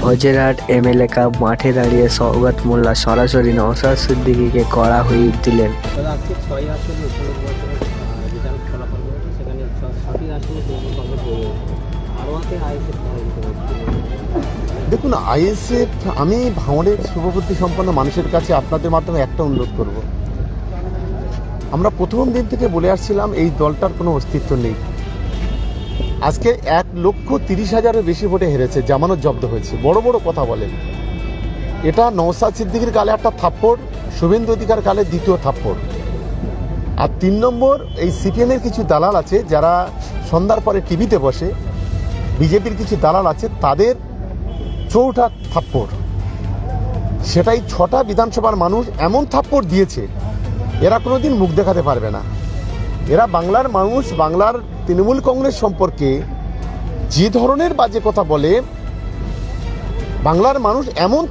Bhojerhat MLA cup মাঠে দাঁড়িয়ে সৌগত মোল্লা সরাসরি নওশাদ সিদ্দিকীকে কড়া হুইপ দিলেন। দেখুন আইএসএফ আমি ভাঙড়ের শুভবুদ্ধি সম্পন্ন মানুষের কাছে আপনাদের মাধ্যমে একটা অনুরোধ করব। আমরা প্রথম দিন থেকে বলে আসছিলাম এই দলটার কোনো অস্তিত্ব নেই। আজকে এক লক্ষ তিরিশ হাজারের বেশি ভোটে হেরেছে, জামানত জব্দ হয়েছে। বড় বড় কথা বলেন এটা নওসাদ সিদ্দিকির কালে একটা থাপ্পড়, শুভেন্দু অধিকার কালে দ্বিতীয় থাপ্পড়। আর তিন নম্বর, এই সিপিএমের কিছু দালাল আছে যারা সন্ধ্যার পরে টিভিতে বসে, বিজেপির কিছু দালাল আছে, তাদের চৌঠা থাপ্পড়। সেটাই ছটা বিধানসভার মানুষ এমন থাপ্পড় দিয়েছে, এরা কোনোদিন মুখ দেখাতে পারবে না। এরা বাংলার মানুষ, বাংলার তৃণমূল কংগ্রেস সম্পর্কে যে ধরনের বাজে কথা বলে বাংলার মানুষ এমন